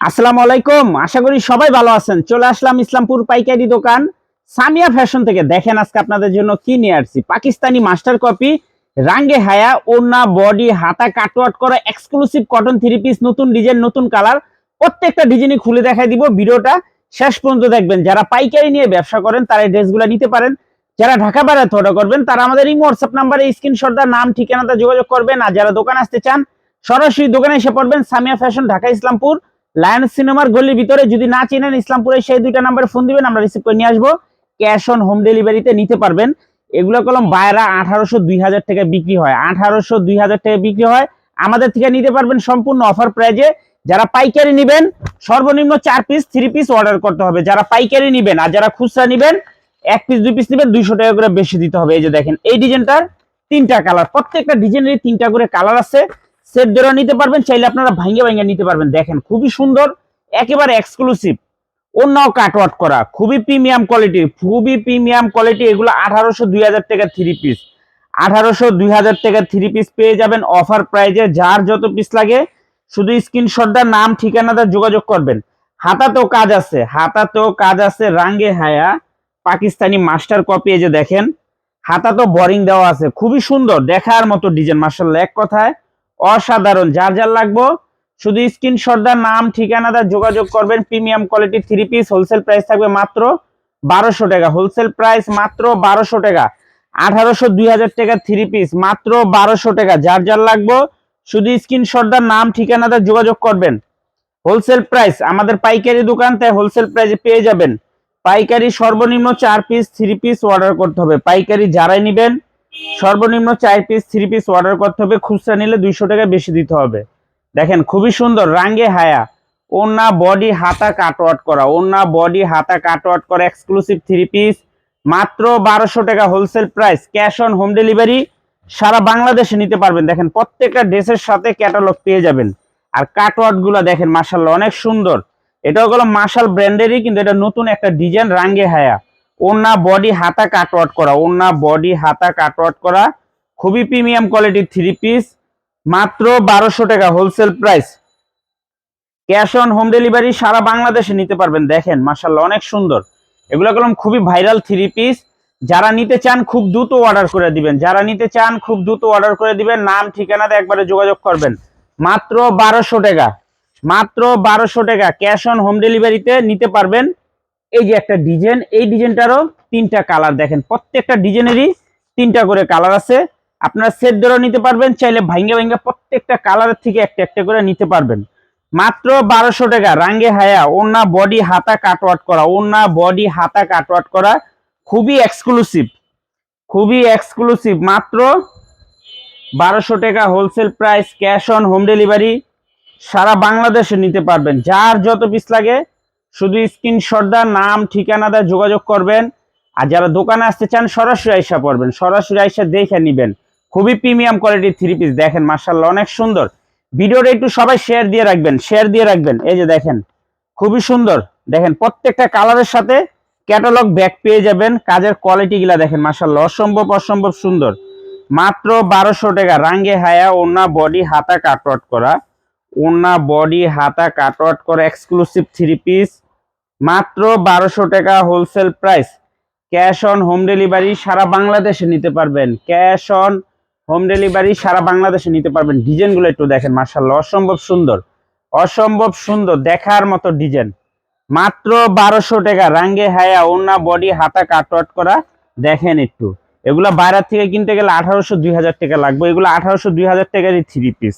আসসালামু আলাইকুম। আশা করি সবাই ভালো আছেন। চলে আসলাম ইসলামপুর পাইকারি দোকান। সামিয়া ফ্যাশন থেকে দেখেন আজকে আপনাদের জন্য কি নিয়ে আসছি। পাকিস্তানি মাস্টার কপি, রাঙ্গে হায়া, ওড়না, বডি, হাতা কাটওয়াট করা এক্সক্লুসিভ কটন থ্রি পিস নতুন ডিজাইন নতুন কালার প্রত্যেকটা ডিজাইনই খুলে দেখাই দিব ভিডিওটা। শেষ পর্যন্ত দেখবেন। যারা পাইকারি নিয়ে ব্যবসা করেন, তারা এই ড্রেসগুলো নিতে পারেন। যারা ঢাকা বাইরে অর্ডার করবেন, তারা আমাদের এই হোয়াটসঅ্যাপ নাম্বারে স্ক্রিনশট দা নাম, ঠিকানাটা যোগাযোগ করবেন। আর যারা দোকান আসতে চান, সরাসরি দোকানে এসে পড়বেন সামিয়া ফ্যাশন, ঢাকা, ইসলামপুর। লায়ন সিনেমার গলির ভিতরে যদি না চিনেন ইসলামপুরে সেই দুইটা নাম্বারে ফোন দিবেন, আমরা রিসিভ করে নিয়ে আসব। ক্যাশ অন হোম ডেলিভারিতে নিতে পারবেন। এগুলো কলম বাইরা আঠারোশো দুই হাজার টাকা বিক্রি হয়। আঠারোশো দুই হাজার টাকা বিক্রি হয়। আমাদের থেকে নিতে পারবেন সম্পূর্ণ অফার প্রাইজে যারা পাইকারি নিবেন, সর্বনিম্ন চার পিস থ্রি পিস অর্ডার করতে হবে। যারা পাইকারি নিবেন আর যারা খুচরা নিবেন, এক পিস দুই পিস নিবেন, দুইশো টাকা করে বেশি দিতে হবে। এই যে দেখেন, এই ডিজাইনটার তিনটা কালার প্রত্যেকটা ডিজাইনের তিনটা করে কালার আছে। সেট ধরে নিতে পারবেন, চাইলে আপনারা ভাঙ্গে ভাঙ্গে নিতে পারবেন। দেখেন, খুবই সুন্দর, একেবারে এক্সক্লুসিভ অন্যও কাটওয়াট করা, খুবই প্রিমিয়াম কোয়ালিটি খুবই প্রিমিয়াম কোয়ালিটি এগুলো আঠারোশো দুই হাজার টাকা থ্রি পিস আঠারোশো দুই হাজার টাকা থ্রি পিস পেয়ে যাবেন অফার প্রাইজে যার যত পিস লাগে, শুধু স্ক্রিনশটটার নাম, ঠিকানাটা যোগাযোগ করবেন। হাতাতেও কাজ আছে, হাতাতেও কাজ আছে, রাঙ্গে হায়া, পাকিস্তানি মাস্টার কপি এই যে দেখেন। হাতাতেও বোরিং দেওয়া আছে, খুবই সুন্দর, দেখার মতো ডিজাইন মার্শাল্লাহ এক কথায়। অসাধারণ। যার যার লাগবো, শুধু স্ক্রিনশটদার নাম, ঠিকানা ঠিকানাদার যোগাযোগ করবেন। Premium quality three piece wholesale price থাকবে মাত্র বারোশো টাকা। হোলসেল প্রাইস মাত্র বারোশো টাকা। আঠারোশো দুই হাজার টাকা থ্রি পিস মাত্র বারোশো টাকা। যার যার লাগবো, শুধু স্ক্রিনশটদার নাম ঠিকানাদার যোগাযোগ করবেন। হোলসেল প্রাইস আমাদের পাইকারি দোকান, তাই হোলসেল প্রাইসে পেয়ে যাবেন। পাইকারি সর্বনিম্ন চার পিস থ্রি পিস অর্ডার করতে হবে। পাইকারি যারাই নেবেন সর্বনিম্ন চার পিস থ্রি পিস অর্ডার করতে হবে। খুচরা নিলে দুইশো টাকা বেশি দিতে হবে। দেখেন, খুবই সুন্দর, রাঙ্গে হায়া। ওনা বডি হাতা কাটওয়াট করা। ওনা বডি হাতা কাটওয়াট করা এক্সক্লুসিভ থ্রি পিস মাত্র বারোশো টাকা wholesale price cash on home delivery সারা বাংলাদেশে নিতে পারবেন। দেখেন, প্রত্যেকটা ড্রেসের সাথে ক্যাটালগ পেয়ে যাবেন। আর কাটওয়াটগুলা দেখেন মার্শাল্লাহ অনেক সুন্দর। এটা হলো মার্শাল ব্র্যান্ডেরই কিন্তু এটা নতুন একটা ডিজাইন রাঙ্গে হায়া। ওনা বডি হাতা কাটওয়াট করা ওনা বডি হাতা কাটওয়াট করা, খুবই প্রিমিয়াম কোয়ালিটির থ্রি পিস মাত্র বারোশো টাকা wholesale price cash on home delivery সারা বাংলাদেশে নিতে পারবেন, দেখেন মার্শাল্লাহ অনেক সুন্দর। এগুলো কলম খুবই ভাইরাল থ্রি পিস যারা নিতে চান, খুব দ্রুত অর্ডার করে দিবেন। যারা নিতে চান, খুব দ্রুত অর্ডার করে দিবেন। নাম, ঠিকানাতে একবারে যোগাযোগ করবেন। মাত্র বারোশো টাকা, মাত্র বারোশো টাকা। ক্যাশ অন হোম ডেলিভারিতে নিতে পারবেন। এই যে একটা ডিজাইন, এই ডিজাইনটারও তিনটা কালার দেখেন। প্রত্যেকটা ডিজাইনেরই তিনটা করে কালার আছে। আপনারা সেট ধরে নিতে পারবেন, চাইলে ভাঙ্গে ভাঙ্গে প্রত্যেকটা কালারের থেকে একটা একটা করে নিতে পারবেন। মাত্র বারোশো টাকা, রাঙ্গে হায়া ওনা বডি, হাতা কাটওয়াট করা ওনা বডি, হাতা কাটওয়াট করা, খুবই এক্সক্লুসিভ খুবই এক্সক্লুসিভ মাত্র বারোশো টাকা wholesale price cash on home delivery সারা বাংলাদেশে নিতে পারবেন। যার যত পিস লাগে শুধু স্ক্রিনশটদার নাম ঠিকানাদার যোগাযোগ করবেন। আর যারা দোকানে আসতে চান, সরাসরি আইসা পড়বেন। সরাসরি আইসা দেখে নিবেন। খুবই প্রিমিয়াম কোয়ালিটির থ্রি পিস দেখেন মার্শাল্লাহ অনেক সুন্দর। ভিডিওটা একটু সবাই শেয়ার দিয়ে রাখবেন শেয়ার দিয়ে রাখবেন। এই যে দেখেন, খুবই সুন্দর। দেখেন, প্রত্যেকটা কালারের সাথে ক্যাটালগ ব্যাগ পেয়ে যাবেন। কাজের কোয়ালিটি গুলা দেখেন মার্শাল্লাহ অসম্ভব অসম্ভব সুন্দর। মাত্র বারোশো টাকা। রাঙ্গে হায়া ওনা বডি, হাতা কাটওয়াট করা। ওনা বডি, হাতা কাটওয়াট করা এক্সক্লুসিভ থ্রি পিস মাত্র বারোশো টাকা wholesale price cash on home delivery সারা বাংলাদেশে নিতে পারবেন। ক্যাশ অন হোম ডেলিভারি সারা বাংলাদেশে নিতে পারবেন। ডিজাইনগুলো একটু দেখেন মার্শাল্লাহ অসম্ভব সুন্দর। অসম্ভব সুন্দর, দেখার মতো ডিজাইন মাত্র বারোশো টাকা, রাঙ্গে হায়া ওনা বডি, হাতা, কাটওয়াট করা। দেখেন একটু। এগুলো বাইরের থেকে কিনতে গেলে আঠারোশো, দুই হাজার টাকা লাগবে। এগুলো আঠারোশো, দুই হাজার টাকারই থ্রি পিস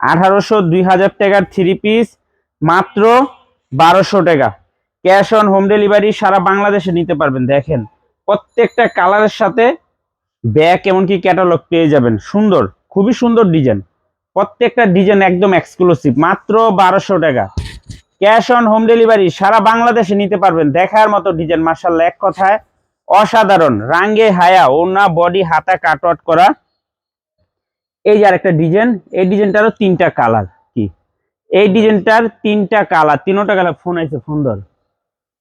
আঠারোশো, দুই হাজার টাকার থ্রি পিস মাত্র বারোশো টাকা। ক্যাশ অন হোম ডেলিভারি সারা বাংলাদেশে নিতে পারবেন, দেখেন। প্রত্যেকটা কালারের সাথে ব্যাগ এমনকি ক্যাটালগ পেয়ে যাবেন। সুন্দর, খুবই সুন্দর ডিজাইন। প্রত্যেকটা ডিজাইন একদম এক্সক্লুসিভ মাত্র বারোশো টাকা। ক্যাশ অন হোম ডেলিভারি সারা বাংলাদেশে নিতে পারবেন। দেখার মতো ডিজাইন মার্শাল্লাহ এক কথায় অসাধারণ। রাঙ্গে হায়া ওনা বডি, হাতা কাটওয়াট করা। এই যে আরেকটা ডিজাইন, এই ডিজাইনটারও তিনটা কালার। কি? এই ডিজাইনটার তিনটা কালার, তিনোটা কালার, ফোন আছে ফোন ধর।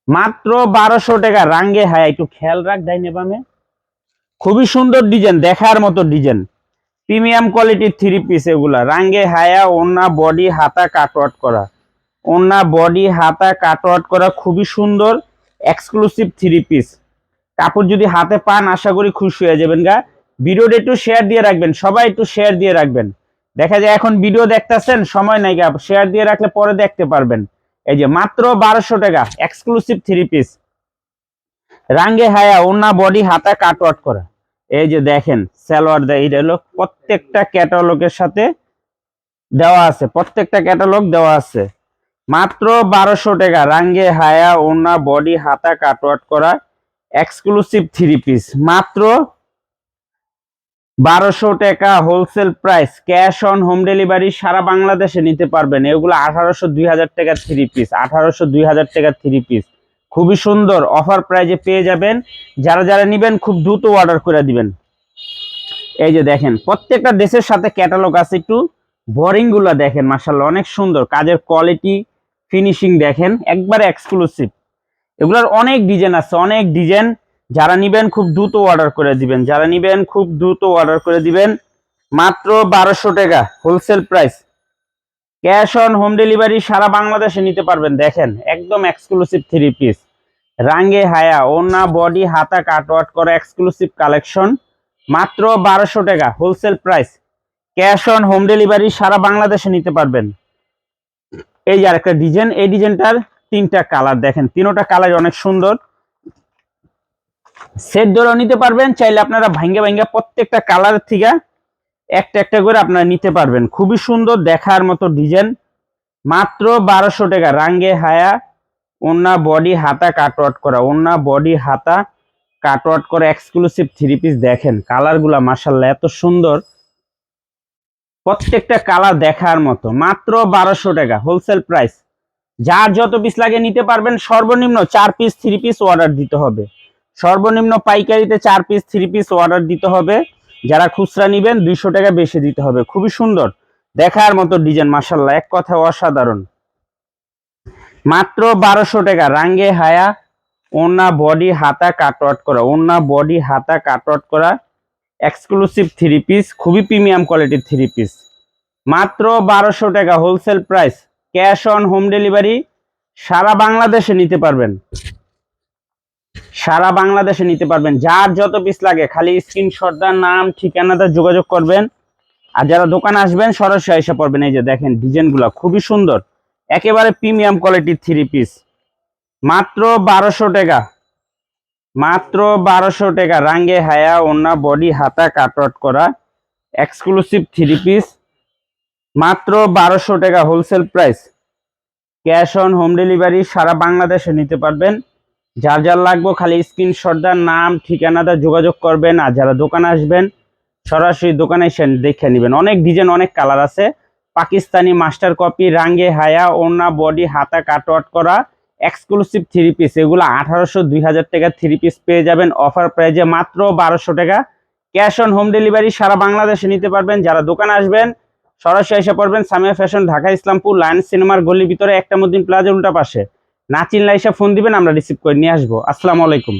মাত্র বারোশো টাকা। রাঙ্গে হায়া, একটু খেয়াল রাখ ডাইনে বামে খুবই সুন্দর ডিজাইন, দেখার মতো ডিজাইন। প্রিমিয়াম কোয়ালিটির থ্রি পিস এগুলা। রাঙ্গে হায়া ওনা বডি, হাতা কাটওয়াট করা। ওনা বডি, হাতা কাটওয়ার্ট করা, খুবই সুন্দর এক্সক্লুসিভ থ্রি পিস। কাপড় যদি হাতে পান, আশা করি খুশি হয়ে যাবেন গা। ভিডিওটা একটু শেয়ার দিয়ে রাখবেন, সবাই একটু শেয়ার দিয়ে রাখবেন। দেখা যায় এখন ভিডিও দেখতেছেন, সময় নাই গা শেয়ার দিয়ে রাখলে পরে দেখতে পারবেন। এই যে মাত্র বারোশো টাকা এক্সক্লুসিভ থ্রি পিস রাঙ্গে হায়া ওনা বডি হাতা কাটওয়ার্ট করা। এই যে দেখেন, সালোয়ার দেয় এটা হলো প্রত্যেকটা ক্যাটালগের সাথে দেওয়া আছে, প্রত্যেকটা ক্যাটালগ দেওয়া আছে। মাত্র বারোশো টাকা, রাঙ্গে হায়া ওনা বডি হাতা কাটওয়ার্ট করা এক্সক্লুসিভ থ্রি পিস মাত্র বারোশো টাকা wholesale price cash on home delivery সারা বাংলাদেশে নিতে পারবেন। এগুলো আঠারোশো দুই হাজার টাকা থ্রি পিস আঠারোশো দুই হাজার টাকা থ্রি পিস খুবই সুন্দর অফার প্রাইজে পেয়ে যাবেন। যারা যারা নিবেন, খুব দ্রুত অর্ডার করে দিবেন। এই যে দেখেন, প্রত্যেকটা দেশের সাথে ক্যাটালগ আছে একটু। বোরিংগুলো দেখেন মার্শাল্লাহ অনেক সুন্দর। কাজের কোয়ালিটি ফিনিশিং দেখেন, একবারে এক্সক্লুসিভ এগুলোর অনেক ডিজাইন আছে, অনেক ডিজাইন যারা নিবেন খুব দ্রুত অর্ডার করে দিবেন। যারা নিবেন খুব দ্রুত অর্ডার করে দিবেন, মাত্র বারোশো টাকা wholesale price cash on home delivery সারা বাংলাদেশে নিতে পারবেন, দেখেন, একদম এক্সক্লুসিভ থ্রি পিস রাঙ্গে হায়া ওনা বডি হাতা কাটওয়াট করা এক্সক্লুসিভ কালেকশন মাত্র বারোশো টাকা wholesale price cash on home delivery সারা বাংলাদেশে নিতে পারবেন। এই যে আরেকটা ডিজাইন এই ডিজাইনটার তিনটা কালার দেখেন, তিনোটা কালার অনেক সুন্দর। সেট ধরেও নিতে পারবেন, চাইলে আপনারা ভাঙ্গে ভাঙ্গে প্রত্যেকটা কালার থেকে একটা একটা করে আপনারা নিতে পারবেন। খুবই সুন্দর দেখার মতো ডিজাইন মাত্র বারোশো টাকা। রাঙ্গে হায়া ওনা বডি হাতা কাটওয়াট করা। ওনা বডি হাতা কাটওয়াট করা এক্সক্লুসিভ থ্রি পিস দেখেন কালারগুলা মাসাল্লাহ এত সুন্দর। প্রত্যেকটা কালার দেখার মতো। মাত্র বারোশো টাকা হোলসেল প্রাইস যার যত পিস লাগে নিতে পারবেন, সর্বনিম্ন চার পিস থ্রি পিস অর্ডার দিতে হবে। সর্বনিম্ন পাইকারিতে চার পিস থ্রি পিস অর্ডার দিতে হবে। যারা খুচরা নিবেন, দুইশো টাকা বেশি দিতে হবে। খুবই সুন্দর। দেখার মতো ডিজাইন মাসাল্লাহ এক কথা অসাধারণ। মাত্র বারোশো টাকা। রাঙ্গে হায়া, ওনা বডি হাতা কাটওয়াট করা। ওনা বডি হাতা কাটওয়াট করা। এক্সক্লুসিভ থ্রি পিস খুবই প্রিমিয়াম কোয়ালিটির থ্রি পিস মাত্র বারোশো টাকা। Wholesale price cash on home delivery সারা বাংলাদেশে নিতে পারবেন। সারা বাংলাদেশে নিতে পারবেন। যার যত পিস লাগে, খালি স্ক্রিনশট দেন, নাম ঠিকানাটা যোগাযোগ করবেন। আর যারা দোকানে আসবেন, সরাসরি এসে পড়বেন। এই যে দেখেন, ডিজাইনগুলো খুবই সুন্দর। একেবারে প্রিমিয়াম কোয়ালিটির থ্রি পিস মাত্র বারোশো টাকা। মাত্র বারোশো টাকা। রাঙ্গে, হায়া ওনা বডি, হাতা কাটওয়াট করা এক্সক্লুসিভ থ্রি পিস মাত্র বারোশো টাকা। Wholesale price cash on home delivery সারা বাংলাদেশে নিতে পারবেন। যার যার লাগবে খালি স্ক্রিনশট দেন, নাম ঠিকানাটা যোগাযোগ করবেন আর যারা দোকানে আসবেন, সরাসরি দোকানে এসে দেখে নেবেন। অনেক ডিজাইন অনেক কালার আছে। পাকিস্তানি মাস্টার কপি রাঙ্গে হায়া ওনা বডি হাতা কাটওয়াট করা এক্সক্লুসিভ থ্রি পিস এগুলো আঠারোশো, দুই হাজার টাকা থ্রি পিস পেয়ে যাবেন। অফার প্রাইজে মাত্র বারোশো টাকা। ক্যাশ অন হোম ডেলিভারি সারা বাংলাদেশে নিতে পারবেন। যারা দোকানে আসবেন, সরাসরি এসে পড়বেন সামিয়া ফ্যাশন ঢাকা, ইসলামপুর লায়ন সিনেমার গলির ভিতরে, একটা মদিন প্লাজা উল্টা পাশে। না চিনলে এসে ফোন দিবেন আমরা রিসিভ করে নিয়ে আসব। আসসালামু আলাইকুম।